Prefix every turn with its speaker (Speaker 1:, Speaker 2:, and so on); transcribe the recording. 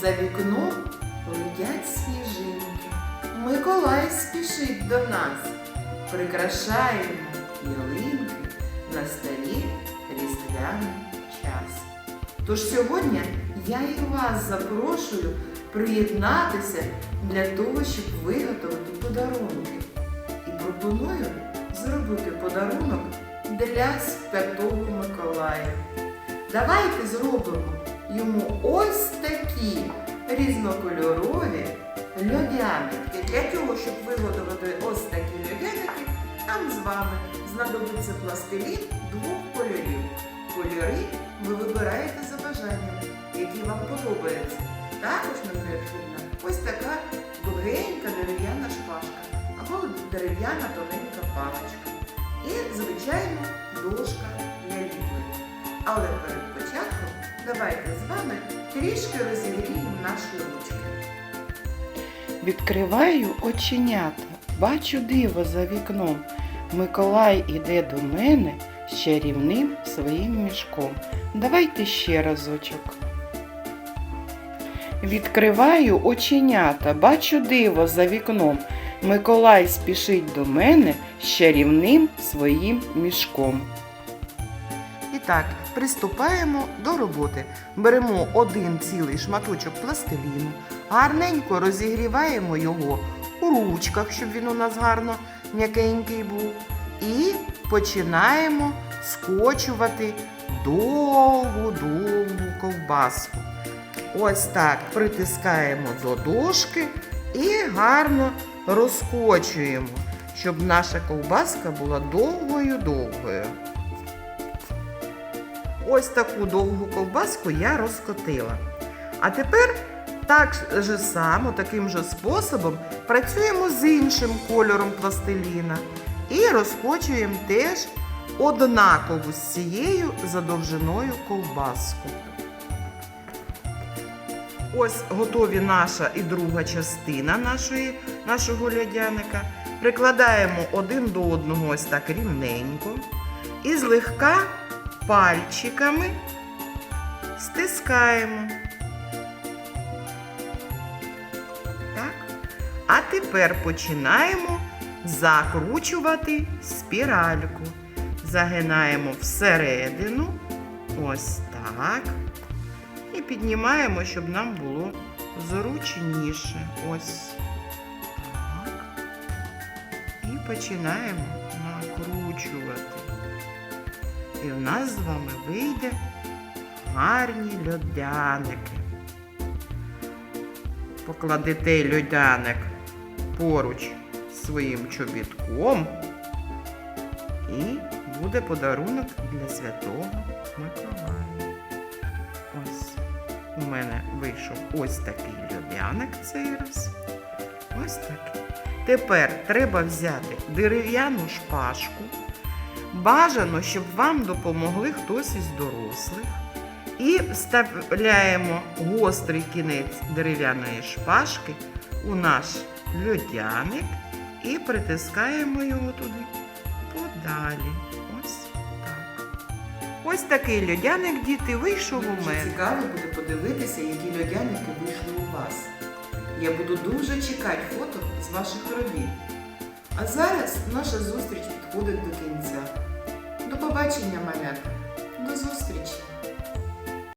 Speaker 1: За вікном летять сніжинки. Миколай спішить до нас. Прикрашаємо ялинки на столі різдвяний час. Тож сьогодні я і вас запрошую приєднатися для того, щоб виготовити подарунки. І пропоную зробити подарунок для Святого Миколая. Давайте зробимо йому ось такі різнокольорові льодяники. Для того, щоб виготовити ось такі льодяники, нам з вами знадобиться пластилін двох кольорів. Кольори ви вибираєте за бажанням, які вам подобаються. Також необхідна ось така довгенька дерев'яна шпажка або дерев'яна тоненька паличка. І, звичайно, дошка для ліплення. Але перед початком давайте з вами трішки розігріємо наші ручки.
Speaker 2: Відкриваю оченята, бачу диво за вікном. Миколай іде до мене з чарівним своїм мішком. Давайте ще разочок. Відкриваю оченята, бачу диво за вікном. Миколай спішить до мене з чарівним своїм мішком.
Speaker 1: Так, приступаємо до роботи. Беремо один цілий шматочок пластиліну, гарненько розігріваємо його у ручках, щоб він у нас гарно м'якенький був. І починаємо скочувати довгу-довгу ковбаску. Ось так притискаємо до дошки і гарно розкочуємо, щоб наша ковбаска була довгою-довгою. Ось таку довгу ковбаску я розкотила. А тепер так же само, таким же способом працюємо з іншим кольором пластиліна і розкочуємо теж однакову з цією задовжиною ковбаску. Ось готові наша і друга частина нашої, нашого льодяника. Прикладаємо один до одного ось так рівненько і злегка пальчиками стискаємо. Так. А тепер починаємо закручувати спіральку. Загинаємо всередину. Ось так. І піднімаємо, щоб нам було зручніше. Ось так. І починаємо накручувати. І в нас з вами вийде гарні льодяники. Покладете льодяник поруч своїм чобітком. І буде подарунок для святого Миколая. Ось у мене вийшов ось такий льодяник цей раз. Ось такий. Тепер треба взяти дерев'яну шпажку. Бажано, щоб вам допомогли хтось із дорослих. І вставляємо гострий кінець дерев'яної шпажки у наш льодяник і притискаємо його туди подалі. Ось так. Ось такий льодяник, діти, вийшов у мене. Цікаво буде подивитися, які льодяники вийшли у вас. Я буду дуже чекати фото з ваших робіт. А зараз наша зустріч підходить до кінця. До побачення, малята. До зустрічі!